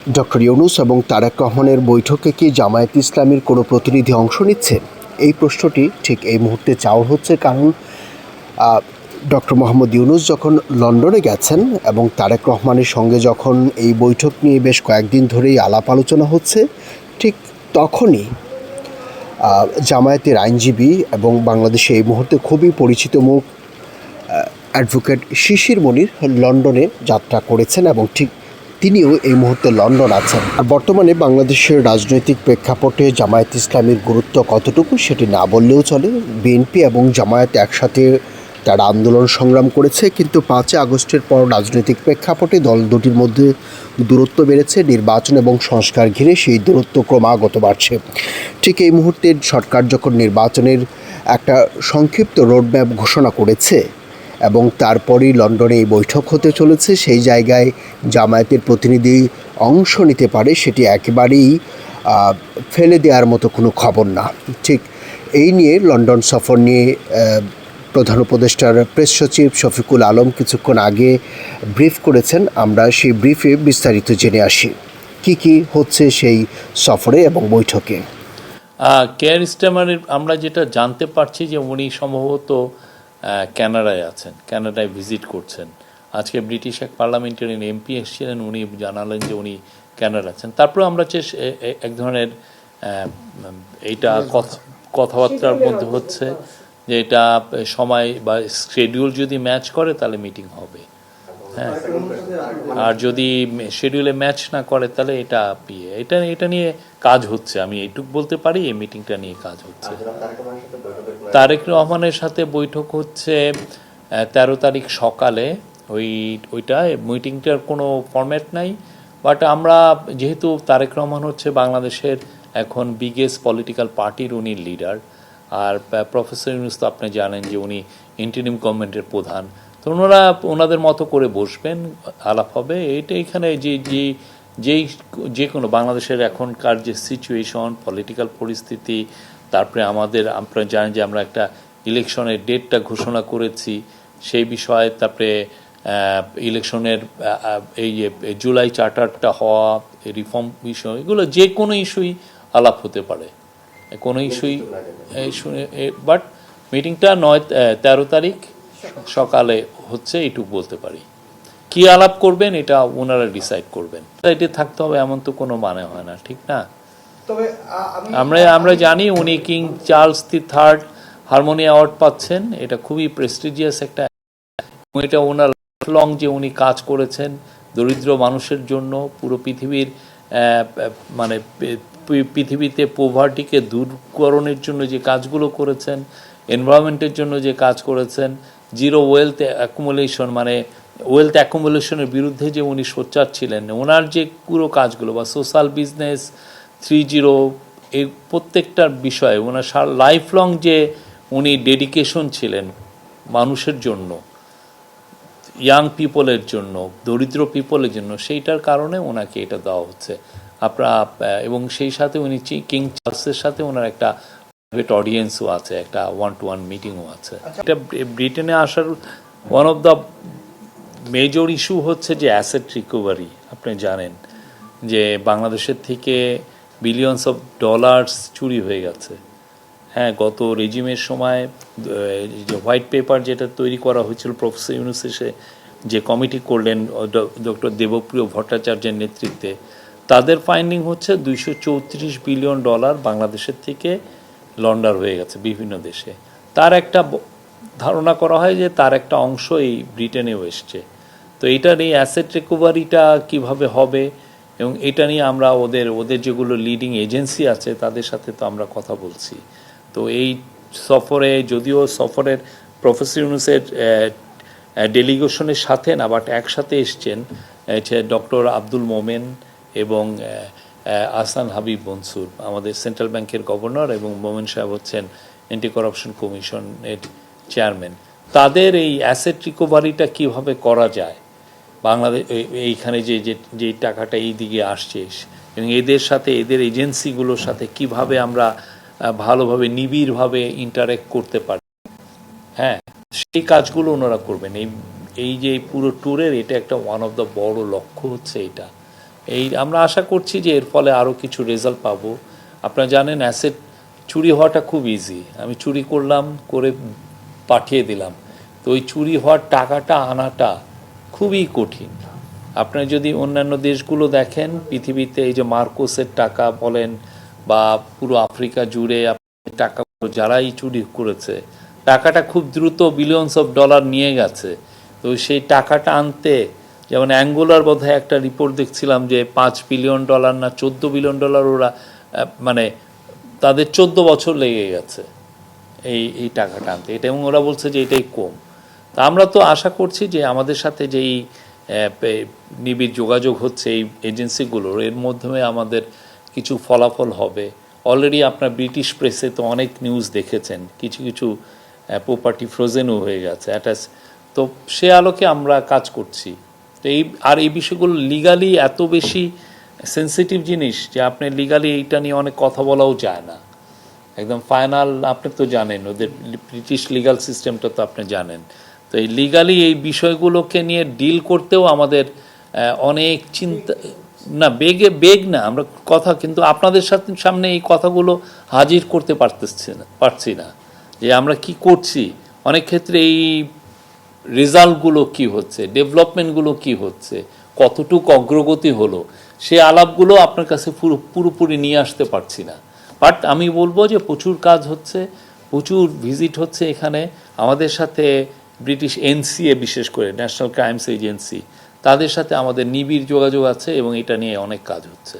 Doctor Yunus এবং তারেক রহমানের বৈঠকে কি জামায়াত ইসলামীর কোনো প্রতিনিধি অংশ নিচ্ছে এই প্রশ্নটি ঠিক এই মুহূর্তে চাওয়া হচ্ছে কারণ ডক্টর মোহাম্মদ ইউনুস যখন লন্ডনে গেছেন এবং তারেক রহমানের সঙ্গে যখন এই বৈঠক নিয়ে বেশ কয়েকদিন ধরেই আলাপ আলোচনা হচ্ছে, ঠিক তখনই জামায়াতের আইনজীবী এবং বাংলাদেশে এই মুহূর্তে খুবই পরিচিত মুখ অ্যাডভোকেট শিশির মনির লন্ডনে যাত্রা করেছেন এবং ঠিক তিনিও এই মুহূর্তে লন্ডন আছেন। আর বর্তমানে বাংলাদেশের রাজনৈতিক প্রেক্ষাপটে জামায়াত ইসলামের গুরুত্ব কতটুকু সেটি না বললেও চলে। বিএনপি এবং জামায়াত একসাথে তারা আন্দোলন সংগ্রাম করেছে, কিন্তু পাঁচই আগস্টের পর রাজনৈতিক প্রেক্ষাপটে দল দুটির মধ্যে দূরত্ব বেড়েছে, নির্বাচন এবং সংস্কার ঘিরে সেই দূরত্ব ক্রমাগত বাড়ছে। ঠিক এই মুহূর্তে সরকার যখন নির্বাচনের একটা সংক্ষিপ্ত রোডম্যাপ ঘোষণা করেছে এবং তারপরেই লন্ডনে এই বৈঠক হতে চলেছে। সেই জায়গায় জামায়াতের প্রতিনিধি অংশ নিতে পারে, সেটি একেবারেই ফেলে দেওয়ার মতো কোনো খবর না। ঠিক এই নিয়ে লন্ডন সফর নিয়ে প্রধান উপদেষ্টার প্রেস সচিব শফিকুল আলম কিছুক্ষণ আগে ব্রিফ করেছেন। আমরা সেই ব্রিফে বিস্তারিত জেনে আসি। কি কি হচ্ছে সেই সফরে এবং বৈঠকে? কেয়ার স্টেমারের আমরা যেটা জানতে পারছি যে উনি সম্ভবত আহ, কানাডায় আছেন কানাডায় ভিজিট করছেন। আজকে ব্রিটিশ এক পার্লামেন্টারিয়ান এমপি এসেছিলেন উনি জানালেন যে উনি ক্যানাডা আছেন। তারপরে আমরা এ- এক ধরনের এইটা কথা- কথাবার্তার মধ্যে হচ্ছে যে এটা সময় বা শিডিউল যদি ম্যাচ করে তাহলে মিটিং হবে। হ্যাঁ। আর যদি শিডিউলে ম্যাচ না করে তাহলে এটা পিয়ে এটা এটা নিয়ে কাজ হচ্ছে। আমি এইটুক বলতে পারি এই মিটিংটা নিয়ে কাজ হচ্ছে। তারেক রহমানের সাথে বৈঠক হচ্ছে তেরো তারিখ সকালে। ওই, ওইটা মিটিংটার কোনো ফরম্যাট নাই। বাট আমরা, যেহেতু তারেক রহমান হচ্ছে বাংলাদেশের এখন বিগেস্ট পলিটিক্যাল পার্টির উনি লিডার আর প্রফেসর ইউনুস তো আপনি জানেন যে উনি ইন্টারিম গভর্নমেন্টের প্রধান। তো ওনারা, ওনাদের মতো করে বসবেন, আলাপ হবে। এটা এখানে যে যে, যেই, যে কোনো বাংলাদেশের এখনকার যে সিচুয়েশন পলিটিক্যাল পরিস্থিতি তারপরে আমাদের, আপনারা জানেন যে আমরা একটা ইলেকশনের ডেটটা ঘোষণা করেছি, সেই বিষয়ে তারপরে ইলেকশনের এই জুলাই চার্টারটা হওয়া রিফর্ম বিষয়, এগুলো যে কোনো ইস্যুই আলাপ হতে পারে। কোনো ইস্যুই বাট মিটিংটা নয় তেরো তারিখ সকালে হচ্ছে এইটুকু বলতে পারি। কি আলাপ করবেন, এটা ওনারা ডিসাইড করবেন। এটা থাকতে হবে, এমন তো কোনো মানে হয় না, ঠিক না? তবে আমরা আমরা জানি উনি King Charles the third harmony award পাচ্ছেন। এটা খুবই প্রেস্টিজিয়াস একটা এটা ওনার লং যে উনি কাজ করেছেন দরিদ্র মানুষের জন্য পুরো পৃথিবীর মানে পৃথিবীতে পোভার্টিকে দূরকরণের জন্য যে কাজগুলো করেছেন এনভায়রনমেন্টের জন্য যে কাজ করেছেন জিরো ওয়েলথ অ্যাকুমুলেশন মানে ওয়েলথ অ্যাকুমুলেশনের বিরুদ্ধে যে উনি সোচ্চার ছিলেন ওনার যে পুরো কাজগুলো বা সোশ্যাল বিজনেস থ্রি জিরো এই প্রত্যেকটার বিষয়ে ওনার লাইফ লং যে উনি ডেডিকেশন ছিলেন মানুষের জন্য ইয়াং পিপলের জন্য দরিদ্র পিপলের জন্য সেইটার কারণে ওনাকে এটা দেওয়া হচ্ছে। আপনারা এবং সেই সাথে উনি কিং চার্লসের সাথে ওনার একটা প্রাইভেট অডিয়েন্সও আছে একটা ওয়ান টু ওয়ান মিটিংও আছে এটা ব্রিটেনে আসার one of the major issue হচ্ছে যে অ্যাসেট রিকভারি আপনি জানেন যে বাংলাদেশের থেকে বিলিয়নস অফ ডলার্স চুরি হয়ে গেছে। হ্যাঁ গত রেজিমের সময় যে হোয়াইট পেপার যেটা তৈরি করা হয়েছিল প্রফেসর ইউনুস এসে, যে কমিটি করলেন ডক্টর দেবপ্রিয় ভট্টাচার্যের নেতৃত্বে, তাদের ফাইন্ডিং হচ্ছে দুইশো চৌত্রিশ বিলিয়ন ডলার বাংলাদেশের থেকে লন্ডার হয়ে গেছে বিভিন্ন দেশে। তার একটা ধারণা করা হয় যে তার একটা অংশ এই ব্রিটেনেও এসছে। তো এটার এই অ্যাসেট রিকভারিটা কীভাবে হবে এবং এটা নিয়ে আমরা ওদের ওদের যেগুলো লিডিং এজেন্সি আছে তাদের সাথে তো আমরা কথা বলছি। তো এই সফরে যদিও সফরের প্রফেসর ইউনুসের ডেলিগেশনের সাথে না বাট একসাথে এসছেন ডক্টর আব্দুল মোমেন এবং আহ, হাবিব মনসুর আমাদের সেন্ট্রাল ব্যাংকের গভর্নর এবং মোমেন সাহেব হচ্ছেন অ্যান্টি করাপশন কমিশনের চেয়ারম্যান তাদের এই অ্যাসেট রিকভারিটা কীভাবে করা যায়? বাংলাদেশ এই- এইখানে যে যে টাকাটা এই দিকে আসছে, এবং এদের সাথে, এদের এজেন্সিগুলোর সাথে কীভাবে আমরা ভালোভাবে, নিবিড়ভাবে ইন্টারেক্ট করতে পারি। হ্যাঁ সেই কাজগুলো ওনারা করবেন। এই এই যে পুরো ট্যুরের এটা একটা ওয়ান অফ দ্য বড় লক্ষ্য হচ্ছে এটা। এই, আমরা আশা করছি যে এর ফলে আরও কিছু রেজাল্ট পাবো। আপনারা জানেন অ্যাসেট চুরি হওয়াটা খুব ইজি আমি চুরি করলাম, করে পাঠিয়ে দিলাম। তো ওই চুরি হওয়ার টাকাটা আনাটা খুবই কঠিন। আপনারা যদি অন্যান্য দেশগুলো দেখেন, পৃথিবীতে এই যে মার্কোসের টাকা বলেন বা পুরো আফ্রিকা জুড়ে টাকাগুলো যারাই চুরি করেছে, টাকাটা খুব দ্রুত বিলিয়নস অফ ডলার নিয়ে গেছে। তো সেই টাকাটা আনতে, যেমন অ্যাঙ্গোলার বোধহয় একটা রিপোর্ট দেখছিলাম যে পাঁচ বিলিয়ন ডলার না চোদ্দ বিলিয়ন ডলার ওরা মানে তাদের চোদ্দ বছর লেগে গেছে এই এই টাকাটা আনতে। এটা এবং ওরা বলছে যে এটাই কম। আমরা তো আশা করছি যে আমাদের সাথে যেই নিবিড় যোগাযোগ হচ্ছে এই এজেন্সিগুলোর এর মাধ্যমে আমাদের কিছু ফলাফল হবে। অলরেডি আপনার ব্রিটিশ প্রেসে তো অনেক নিউজ দেখেছেন, কিছু কিছু প্রপার্টি ফ্রোজেনও হয়ে গেছে অ্যাটাচ তো সে আলোকে আমরা কাজ করছি। তো এই, আর এই বিষয়গুলো লিগালি এত বেশি সেন্সিটিভ জিনিস যে আপনি লিগালি এইটা নিয়ে অনেক কথা বলাও যায় না। একদম ফাইনাল আপনি তো জানেন, ওদের ব্রিটিশ লিগাল সিস্টেমটা তো আপনি জানেন। তো এই লিগালি এই বিষয়গুলোকে নিয়ে ডিল করতেও আমাদের অনেক চিন্তা, না, বেগে, বেগ না, আমরা কথা কিন্তু আপনাদের সাথে, সামনে এই কথাগুলো হাজির করতে পারতেছি না, পারছি না। যে আমরা কি করছি? অনেক ক্ষেত্রে এই রেজাল্টগুলো কি হচ্ছে? ডেভেলপমেন্টগুলো কি হচ্ছে? কতটুকু অগ্রগতি হলো? সে আলাপগুলো আপনার কাছে পুরো, পুরোপুরি নিয়ে আসতে পারছি না। বাট আমি বলব যে প্রচুর কাজ হচ্ছে, প্রচুর ভিজিট হচ্ছে এখানে। আমাদের সাথে ব্রিটিশ এনসিএ বিশেষ করে ন্যাশনাল ক্রাইমস এজেন্সি তাদের সাথে আমাদের নিবিড় যোগাযোগ আছে এবং এটা নিয়ে অনেক কাজ হচ্ছে।